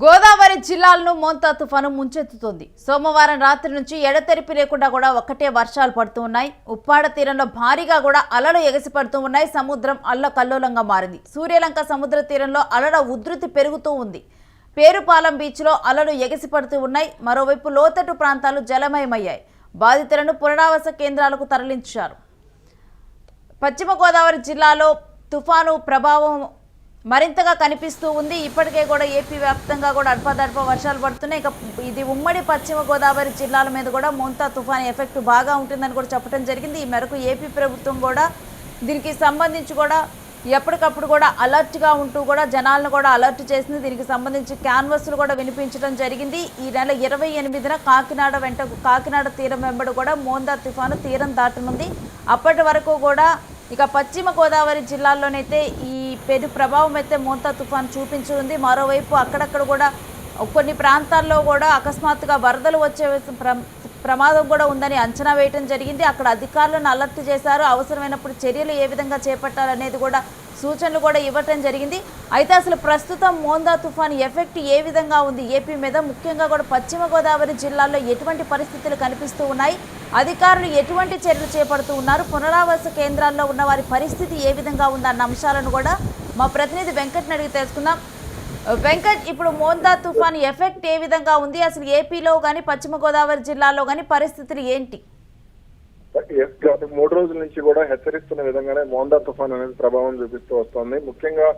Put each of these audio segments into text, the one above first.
గోదావరి జిల్లాలను మోంతా తుఫాను ముంచెత్తుతోంది. సోమవారం రాత్రి నుంచి ఎడతెరిపి లేకుండా కూడా ఒక్కటే వర్షాలు పడుతూ ఉన్నాయి. ఉప్పాడ తీరంలో భారీగా కూడా అలలు ఎగసిపడుతూ ఉన్నాయి. సముద్రం అల్లకల్లోలంగా మారింది. సూర్యలంక సముద్ర తీరంలో అలల ఉధృతి పెరుగుతూ ఉంది. పేరుపాలెం బీచ్లో అలలు ఎగసిపడుతూ ఉన్నాయి. మరోవైపు లోతట్టు ప్రాంతాలు జలమయమయ్యాయి. బాధితులను పునరావాస కేంద్రాలకు తరలించారు. పశ్చిమ గోదావరి జిల్లాలో తుఫాను ప్రభావం మరింతగా కనిపిస్తూ ఉంది. ఇప్పటికే కూడా ఏపీ వ్యాప్తంగా కూడా అడపదడప వర్షాలు పడుతున్నాయి. ఇక ఇది ఉమ్మడి పశ్చిమ గోదావరి జిల్లాల మీద కూడా మోంతా తుఫాన్ ఎఫెక్ట్ బాగా ఉంటుందని కూడా చెప్పడం జరిగింది. ఈ మేరకు ఏపీ ప్రభుత్వం కూడా దీనికి సంబంధించి కూడా ఎప్పటికప్పుడు కూడా అలర్ట్గా ఉంటూ కూడా జనాలను కూడా అలర్ట్ చేసింది. దీనికి సంబంధించి క్యాన్వస్లు కూడా వినిపించడం జరిగింది. ఈ నెల ఇరవై ఎనిమిదిన కాకినాడ వెంట కాకినాడ తీరం వెంబడి కూడా మోందా తుఫాను తీరం దాటనుంది. అప్పటి వరకు కూడా ఇక పశ్చిమ గోదావరి జిల్లాల్లోనైతే ఈ పెను ప్రభావం అయితే మోంతా తుఫాన్ చూపించనుంది. మరోవైపు అక్కడక్కడ కూడా కొన్ని ప్రాంతాల్లో కూడా అకస్మాత్తుగా వరదలు వచ్చే ప్ర ప్రమాదం కూడా ఉందని అంచనా వేయటం జరిగింది. అక్కడ అధికారులను అలర్ట్ చేశారు. అవసరమైనప్పుడు చర్యలు ఏ విధంగా చేపట్టాలనేది కూడా సూచనలు కూడా ఇవ్వటం జరిగింది. అయితే అసలు ప్రస్తుతం మోందా తుఫాన్ ఎఫెక్ట్ ఏ విధంగా ఉంది? ఏపీ మీద ముఖ్యంగా కూడా పశ్చిమ గోదావరి జిల్లాల్లో ఎటువంటి పరిస్థితులు కనిపిస్తూ ఉన్నాయి? అధికారులు ఎటువంటి చర్యలు చేపడుతూ ఉన్నారు? పునరావాస కేంద్రాల్లో ఉన్న వారి పరిస్థితి ఏ విధంగా ఉందన్న అంశాలను కూడా మా ప్రతినిధి వెంకట్ని అడిగి తెలుసుకుందాం. వెంకట్ ఇప్పుడు మోందా తుఫాన్ ఎఫెక్ట్ ఏ విధంగా ఉంది? అసలు ఏపీలో కానీ పశ్చిమ గోదావరి జిల్లాలో కానీ పరిస్థితులు ఏంటి? గత మూడు రోజుల నుంచి కూడా హెచ్చరిస్తున్న విధంగానే మోందా తుఫాన్ అనేది ప్రభావం చూపిస్తూ వస్తోంది. ముఖ్యంగా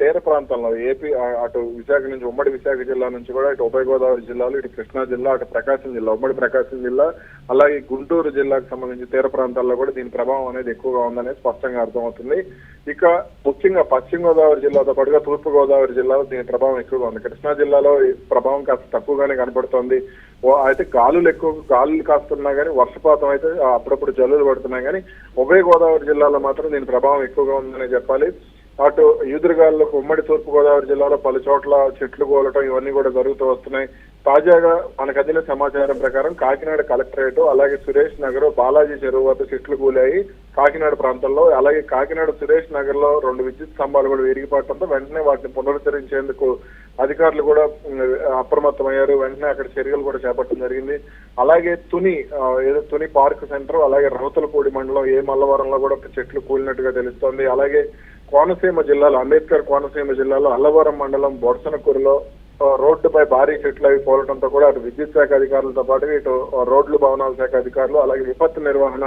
తీర ప్రాంతంలో ఏపీ అటు విశాఖ నుంచి ఉమ్మడి విశాఖ జిల్లా నుంచి కూడా ఇటు ఉభయ గోదావరి జిల్లాలు ఇటు కృష్ణా జిల్లా అటు ప్రకాశం జిల్లా ఉమ్మడి ప్రకాశం జిల్లా అలాగే గుంటూరు జిల్లాకు సంబంధించి తీర ప్రాంతాల్లో కూడా దీని ప్రభావం అనేది ఎక్కువగా ఉందనేది స్పష్టంగా అర్థమవుతుంది. ఇక ముఖ్యంగా పశ్చిమ గోదావరి జిల్లాతో పాటుగా తూర్పు గోదావరి జిల్లాలో దీని ప్రభావం ఎక్కువగా ఉంది. కృష్ణా జిల్లాలో ప్రభావం కాస్త తక్కువగానే కనపడుతోంది అయితే గాలులు ఎక్కువ గాలులు కాస్తున్నా కానీ వర్షపాతం అయితే అప్పుడప్పుడు జల్లులు పడుతున్నాయి. కానీ ఉభయ గోదావరి జిల్లాలో మాత్రం దీని ప్రభావం ఎక్కువగా ఉందనే చెప్పాలి. అటు ఈదురుగాల్లో ఉమ్మడి తూర్పుగోదావరి జిల్లాలో పలు చోట్ల చెట్లు కోలటం ఇవన్నీ కూడా జరుగుతూ వస్తున్నాయి. తాజాగా మనకు అందిన సమాచారం ప్రకారం కాకినాడ కలెక్టరేట్ అలాగే సురేష్ నగర్ బాలాజీ చెరువు వద్ద చెట్లు కూలాయి కాకినాడ ప్రాంతంలో అలాగే కాకినాడ సురేష్ నగర్లో రెండు విద్యుత్ స్తంభాలు కూడా విరిగిపడటంతో వెంటనే వాటిని పునరుద్ధరించేందుకు అధికారులు కూడా అప్రమత్తమయ్యారు. వెంటనే అక్కడ చర్యలు కూడా చేపట్టడం జరిగింది. అలాగే తుని ఏదో తుని పార్క్ సెంటర్ అలాగే రౌతలపూడి మండలం ఏ మల్లవరంలో కూడా చెట్లు కూలినట్టుగా తెలుస్తోంది. అలాగే కోనసీమ జిల్లాలో అంబేద్కర్ కోనసీమ జిల్లాలో అల్లవరం మండలం బొడసనకూరులో రోడ్డుపై భారీ చెట్లు అవి పోలటంతో కూడా అటు విద్యుత్ శాఖ అధికారులతో పాటు ఇటు రోడ్లు భవనాల శాఖ అధికారులు అలాగే విపత్తు నిర్వహణ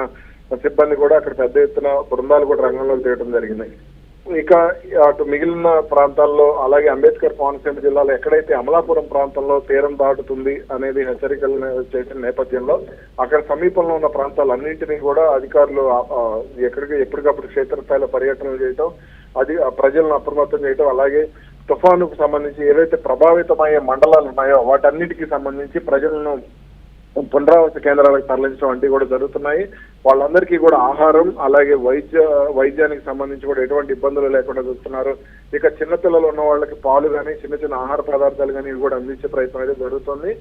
సిబ్బంది కూడా అక్కడ పెద్ద ఎత్తున బృందాలు కూడా రంగంలోకి తీయడం జరిగింది. ఇక అటు మిగిలిన ప్రాంతాల్లో అలాగే అంబేద్కర్ కోనసీమ జిల్లాలో ఎక్కడైతే అమలాపురం ప్రాంతంలో తీరం దాటుతుంది అనేది హెచ్చరికలు చేసిన నేపథ్యంలో అక్కడ సమీపంలో ఉన్న ప్రాంతాలన్నింటినీ కూడా అధికారులు ఎక్కడికి ఎప్పటికప్పుడు క్షేత్రస్థాయిలో పర్యటనలు చేయటం అది ఆ ప్రజలను అప్రమత్తం చేయటం అలాగే తుఫానుకు సంబంధించి ఏవైతే ప్రభావితమయ్యే మండలాలు ఉన్నాయో వాటన్నిటికీ సంబంధించి ప్రజలను పునరావాస కేంద్రాలకు తరలించడం వంటివి కూడా జరుగుతున్నాయి. వాళ్ళందరికీ కూడా ఆహారం అలాగే వైద్య వైద్యానికి సంబంధించి కూడా ఎటువంటి ఇబ్బందులు లేకుండా చూస్తున్నారు. ఇక చిన్నపిల్లలు ఉన్న వాళ్ళకి పాలు కానీ చిన్న చిన్న ఆహార పదార్థాలు కానీ ఇవి కూడా అందించే ప్రయత్నం అయితే జరుగుతుంది.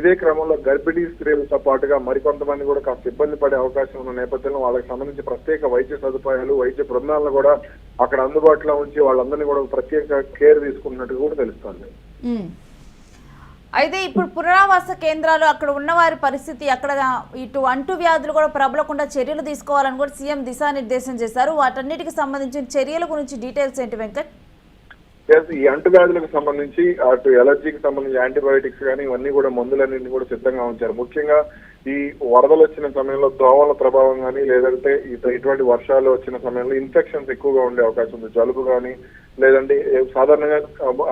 ఇదే క్రమంలో గర్భిణీ స్త్రీలతో పాటుగా మరికొంతమంది కూడా కాస్త ఇబ్బంది పడే అవకాశం ఉన్న నేపథ్యంలో వాళ్ళకి సంబంధించి ప్రత్యేక వైద్య సదుపాయాలు వైద్య బృందాలను కూడా అక్కడ అందుబాటులో ఉంచి వాళ్ళందరినీ కూడా ప్రత్యేక కేర్ తీసుకున్నట్టు కూడా తెలుస్తుంది. అయితే ఇప్పుడు పునరావాస కేంద్రాలు అక్కడ ఉన్న వారి పరిస్థితి అక్కడ ఇటు అంటు వ్యాధులు కూడా ప్రబలకుండా చర్యలు తీసుకోవాలని కూడా సీఎం దిశానిర్దేశం చేశారు. వాటన్నిటికి సంబంధించిన చర్యల గురించి డీటెయిల్స్ ఏంటి వెంకట్? ఈ ఈ అంటువ్యాధులకు సంబంధించి అటు ఎలర్జీకి సంబంధించి యాంటీబయోటిక్స్ కానీ ఇవన్నీ కూడా మందులన్నింటినీ కూడా సిద్ధంగా ఉంచారు. ముఖ్యంగా ఈ వరదలు వచ్చిన సమయంలో దోమల ప్రభావం కానీ లేదంటే ఇటువంటి వర్షాలు వచ్చిన సమయంలో ఇన్ఫెక్షన్స్ ఎక్కువగా ఉండే అవకాశం ఉంది. జలుబు కానీ లేదంటే సాధారణంగా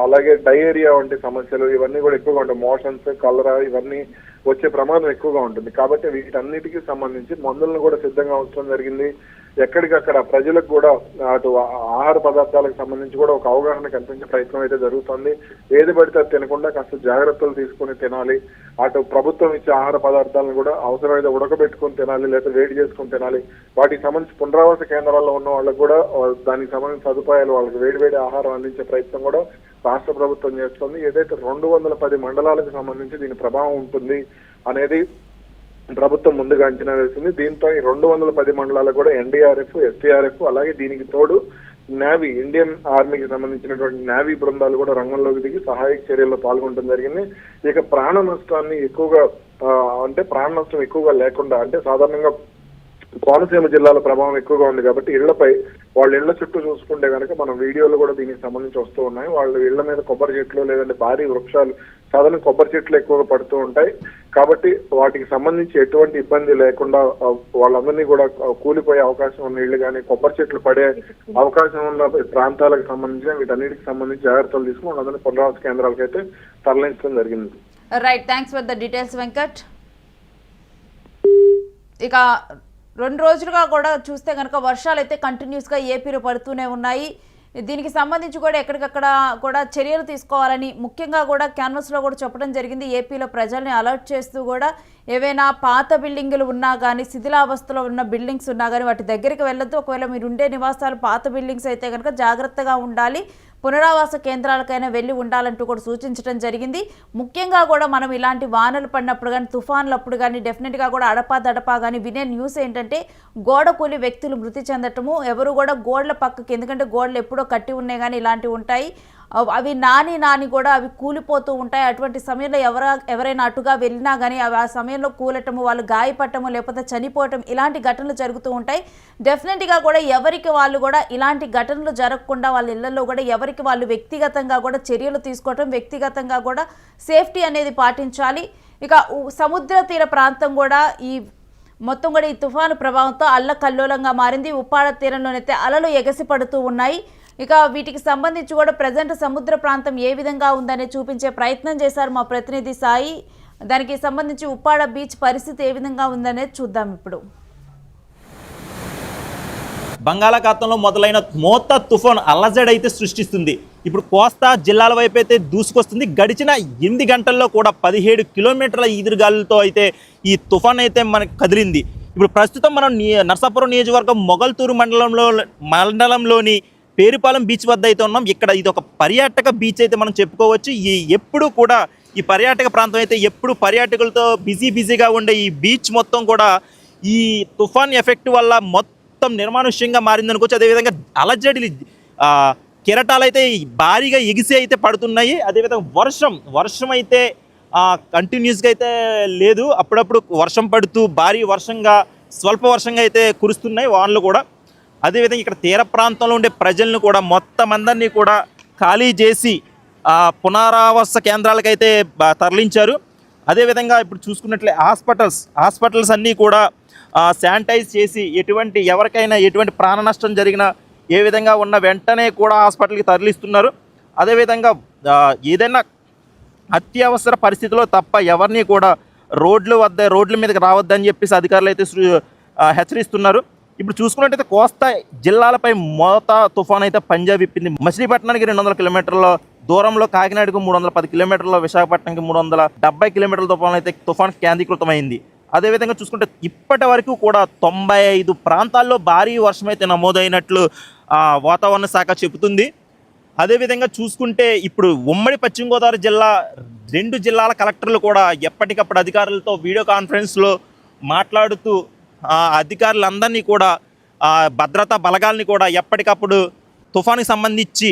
అలాగే డయేరియా వంటి సమస్యలు ఇవన్నీ కూడా ఎక్కువగా ఉంటాయి. మోషన్స్ కలరా ఇవన్నీ వచ్చే ప్రమాదం ఎక్కువగా ఉంటుంది. కాబట్టి వీటన్నిటికీ సంబంధించి మందులను కూడా సిద్ధంగా ఉంచడం జరిగింది. ఎక్కడికక్కడ ప్రజలకు కూడా అటు ఆహార పదార్థాలకు సంబంధించి కూడా ఒక అవగాహన కల్పించే ప్రయత్నం అయితే జరుగుతుంది. ఏది పడితే అది తినకుండా కాస్త జాగ్రత్తలు తీసుకొని తినాలి. అటు ప్రభుత్వం ఇచ్చే ఆహార పదార్థాలను కూడా అవసరమైతే ఉడకబెట్టుకొని తినాలి లేదా వేడి చేసుకొని తినాలి. వాటికి సంబంధించి పునరావాస కేంద్రాల్లో ఉన్న వాళ్ళకు కూడా దానికి సంబంధించిన సదుపాయాలు వాళ్ళకి వేడి వేడి ఆహారం అందించే ప్రయత్నం కూడా రాష్ట్ర ప్రభుత్వం చేస్తుంది. ఏదైతే రెండు వందల పది మండలాలకు సంబంధించి దీని ప్రభావం ఉంటుంది అనేది ప్రభుత్వం ముందుగా అంచనా వేసింది. దీంతో ఈ రెండు వందల పది మండలాలు కూడా ఎన్డీఆర్ఎఫ్ ఎస్టీఆర్ఎఫ్ అలాగే దీనికి తోడు నేవీ ఇండియన్ ఆర్మీకి సంబంధించినటువంటి నేవీ బృందాలు కూడా రంగంలోకి దిగి సహాయక చర్యల్లో పాల్గొనడం జరిగింది. ఇక ప్రాణ నష్టాన్ని ఎక్కువగా అంటే ప్రాణ నష్టం ఎక్కువగా లేకుండా అంటే సాధారణంగా కోనసీమ జిల్లాలో ప్రభావం ఎక్కువగా ఉంది కాబట్టి ఇళ్ళపై వాళ్ళ ఇళ్ళ చుట్టూ చూసుకుంటే కనుక మనం వీడియోలు కూడా దీనికి సంబంధించి వస్తూ ఉన్నాయి. వాళ్ళ ఇళ్ళ మీద కొబ్బరి చెట్లు లేదంటే భారీ వృక్షాలు సాధారణ కొబ్బరి చెట్లు ఎక్కువగా పడుతూ ఉంటాయి. కాబట్టి వాటికి సంబంధించి ఎటువంటి ఇబ్బంది లేకుండా వాళ్ళందరినీ కూడా కూలిపోయే అవకాశం ఉన్న ఇళ్ళు కానీ కొబ్బరి చెట్లు పడే అవకాశం ఉన్న ప్రాంతాలకు సంబంధించిన వీటన్నిటికి సంబంధించి జాగ్రత్తలు తీసుకుని వాళ్ళందరినీ పునరావాస కేంద్రాలకు అయితే తరలించడం జరిగింది. Right thanks for the details Venkat ఇక రెండు రోజులుగా కూడా చూస్తే కనుక వర్షాలు అయితే కంటిన్యూస్గా ఏపీలో పడుతూనే ఉన్నాయి. దీనికి సంబంధించి కూడా ఎక్కడికక్కడ కూడా చర్యలు తీసుకోవాలని ముఖ్యంగా కూడా క్యాన్వస్లో కూడా చెప్పడం జరిగింది. ఏపీలో ప్రజల్ని అలర్ట్ చేస్తూ కూడా ఏవైనా పాత బిల్డింగులు ఉన్నా కానీ శిథిలావస్థలో ఉన్న బిల్డింగ్స్ ఉన్నా కానీ వాటి దగ్గరికి వెళ్ళొద్దు. ఒకవేళ మీరు ఉండే నివాసాలు పాత బిల్డింగ్స్ అయితే కనుక జాగ్రత్తగా ఉండాలి. పునరావాస కేంద్రాలకైనా వెళ్ళి ఉండాలంటూ కూడా సూచించడం జరిగింది. ముఖ్యంగా కూడా మనం ఇలాంటి వానలు పడినప్పుడు కానీ తుఫాన్లప్పుడు కానీ డెఫినెట్గా కూడా అడపా దడపా కానీ వినే న్యూస్ ఏంటంటే గోడ కూలి వ్యక్తులు మృతి చెందటము ఎవరు కూడా గోడల పక్కకి ఎందుకంటే గోడలు ఎప్పుడో కట్టి ఉన్నాయి కానీ ఇలాంటివి ఉంటాయి. అవి నాని నాని కూడా అవి కూలిపోతూ ఉంటాయి. అటువంటి సమయంలో ఎవర ఎవరైనా అటుగా వెళ్ళినా కానీ అవి ఆ సమయంలో కూలటము వాళ్ళు గాయపడటము లేకపోతే చనిపోవటం ఇలాంటి ఘటనలు జరుగుతూ ఉంటాయి. డెఫినెట్గా కూడా ఎవరికి వాళ్ళు కూడా ఇలాంటి ఘటనలు జరగకుండా వాళ్ళ ఇళ్ళలో కూడా ఎవరికి వాళ్ళు వ్యక్తిగతంగా కూడా చర్యలు తీసుకోవటం వ్యక్తిగతంగా కూడా సేఫ్టీ అనేది పాటించాలి. ఇక సముద్ర తీర ప్రాంతం కూడా ఈ మొత్తం కూడా ఈ తుఫాను ప్రభావంతో అల్లకల్లోలంగా మారింది. ఉప్పాడ తీరంలోనైతే అలలు ఎగసిపడుతూ ఉన్నాయి. ఇక వీటికి సంబంధించి కూడా ప్రజెంట్ సముద్ర ప్రాంతం ఏ విధంగా ఉందని చూపించే ప్రయత్నం చేశారు మా ప్రతినిధి సాయి. దానికి సంబంధించి ఉప్పాడ బీచ్ పరిస్థితి ఏ విధంగా ఉందనేది చూద్దాం ఇప్పుడు. బంగాళాఖాతంలో మొదలైన మోత తుఫాన్ అల్లజడి అయితే సృష్టిస్తుంది. ఇప్పుడు కోస్తా జిల్లాల వైపు అయితే దూసుకొస్తుంది. గడిచిన ఎనిమిది గంటల్లో కూడా పదిహేడు కిలోమీటర్ల ఈదురుగాలులతో అయితే ఈ తుఫాన్ అయితే మనకు కదిలింది. ఇప్పుడు ప్రస్తుతం మనం నర్సాపురం నియోజకవర్గం మొగల్తూరు మండలంలో మండలంలోని పేరుపాలెం బీచ్ వద్ద అయితే ఉన్నాం. ఇక్కడ ఇది ఒక పర్యాటక బీచ్ అయితే మనం చెప్పుకోవచ్చు. ఈ ఎప్పుడు కూడా ఈ పర్యాటక ప్రాంతం అయితే ఎప్పుడు పర్యాటకులతో బిజీ బిజీగా ఉండే ఈ బీచ్ మొత్తం కూడా ఈ తుఫాన్ ఎఫెక్ట్ వల్ల మొత్తం నిర్మానుష్యంగా మారిందనుకోవచ్చు అదేవిధంగా అలజడి ఆ, కెరటాలు అయితే భారీగా ఎగిసి అయితే పడుతున్నాయి. అదేవిధంగా వర్షం వర్షం అయితే కంటిన్యూస్గా అయితే లేదు. అప్పుడప్పుడు వర్షం పడుతూ భారీ వర్షంగా స్వల్ప వర్షంగా అయితే కురుస్తున్నాయి వానలు కూడా. అదేవిధంగా ఇక్కడ తీర ప్రాంతంలో ఉండే ప్రజలను కూడా మొత్తం అందరినీ కూడా ఖాళీ చేసి పునరావాస కేంద్రాలకైతే తరలించారు. అదేవిధంగా ఇప్పుడు చూసుకున్నట్లే హాస్పిటల్స్ హాస్పిటల్స్ అన్నీ కూడా శానిటైజ్ చేసి ఎటువంటి ఎవరికైనా ఎటువంటి ప్రాణ నష్టం జరిగినా ఏ విధంగా ఉన్న వెంటనే కూడా హాస్పిటల్కి తరలిస్తున్నారు. అదేవిధంగా ఏదైనా అత్యవసర పరిస్థితిలో తప్ప ఎవరిని కూడా రోడ్లు వద్ద రోడ్ల మీదకి రావద్దని చెప్పేసి అధికారులు అయితే హెచ్చరిస్తున్నారు. ఇప్పుడు చూసుకున్నట్టయితే కోస్తా జిల్లాలపై మోత తుఫాన్ అయితే పంజాబ్ విప్పింది. మచిలీపట్నానికి రెండు వందల కిలోమీటర్ల దూరంలో కాకినాడకు మూడు వందల పది కిలోమీటర్ల విశాఖపట్నంకి మూడు వందల డెబ్బై కిలోమీటర్ల తుఫాన్ అయితే తుఫాన్ కేంద్రీకృతమైంది. అదేవిధంగా చూసుకుంటే ఇప్పటి వరకు కూడా తొంభై ఐదు ప్రాంతాల్లో భారీ వర్షం అయితే నమోదైనట్లు వాతావరణ శాఖ చెబుతుంది. అదేవిధంగా చూసుకుంటే ఇప్పుడు ఉమ్మడి పశ్చిమ గోదావరి జిల్లా రెండు జిల్లాల కలెక్టర్లు కూడా ఎప్పటికప్పుడు అధికారులతో వీడియో కాన్ఫరెన్స్లో మాట్లాడుతూ అధికారులందరినీ కూడా భద్రతా బలగాల్ని కూడా ఎప్పటికప్పుడు తుఫానికి సంబంధించి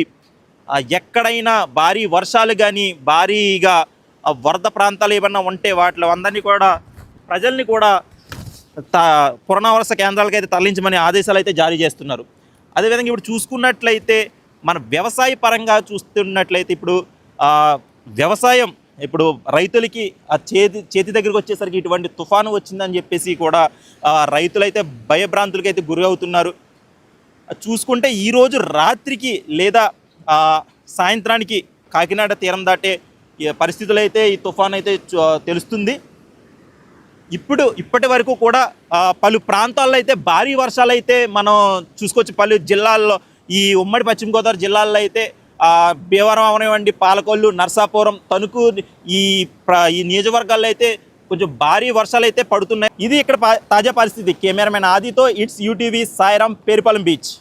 ఎక్కడైనా భారీ వర్షాలు కానీ భారీగా వరద ప్రాంతాలు ఏమన్నా ఉంటే వాటిలో అందరినీ కూడా ప్రజల్ని కూడా త పునరావాస కేంద్రాలకు అయితే తరలించమని ఆదేశాలు అయితే జారీ చేస్తున్నారు. అదేవిధంగా ఇప్పుడు చూసుకున్నట్లయితే మన వ్యవసాయ పరంగా చూస్తున్నట్లయితే ఇప్పుడు వ్యవసాయం ఇప్పుడు రైతులకి ఆ చేతి చేతి దగ్గరికి వచ్చేసరికి ఇటువంటి తుఫాను వచ్చిందని చెప్పేసి కూడా రైతులైతే భయభ్రాంతులకైతే అయితే గురి అవుతున్నారు చూసుకుంటే ఈరోజు రాత్రికి లేదా సాయంత్రానికి కాకినాడ తీరం దాటే పరిస్థితులు అయితే ఈ తుఫాన్ అయితే తెలుస్తుంది. ఇప్పుడు ఇప్పటి వరకు కూడా పలు ప్రాంతాల్లో అయితే భారీ వర్షాలు అయితే మనం చూసుకోవచ్చు. పలు జిల్లాల్లో ఈ ఉమ్మడి పశ్చిమ గోదావరి జిల్లాల్లో అయితే ఆ, అవనివ్వండి పాలకొల్లు నర్సాపురం తణుకు ఈ ఈ నియోజకవర్గాల్లో అయితే కొంచెం భారీ వర్షాలు అయితే పడుతున్నాయి. ఇది ఇక్కడ తాజా పరిస్థితి. Cameraman ఆదితో it's UTV Sairam Perupalem beach.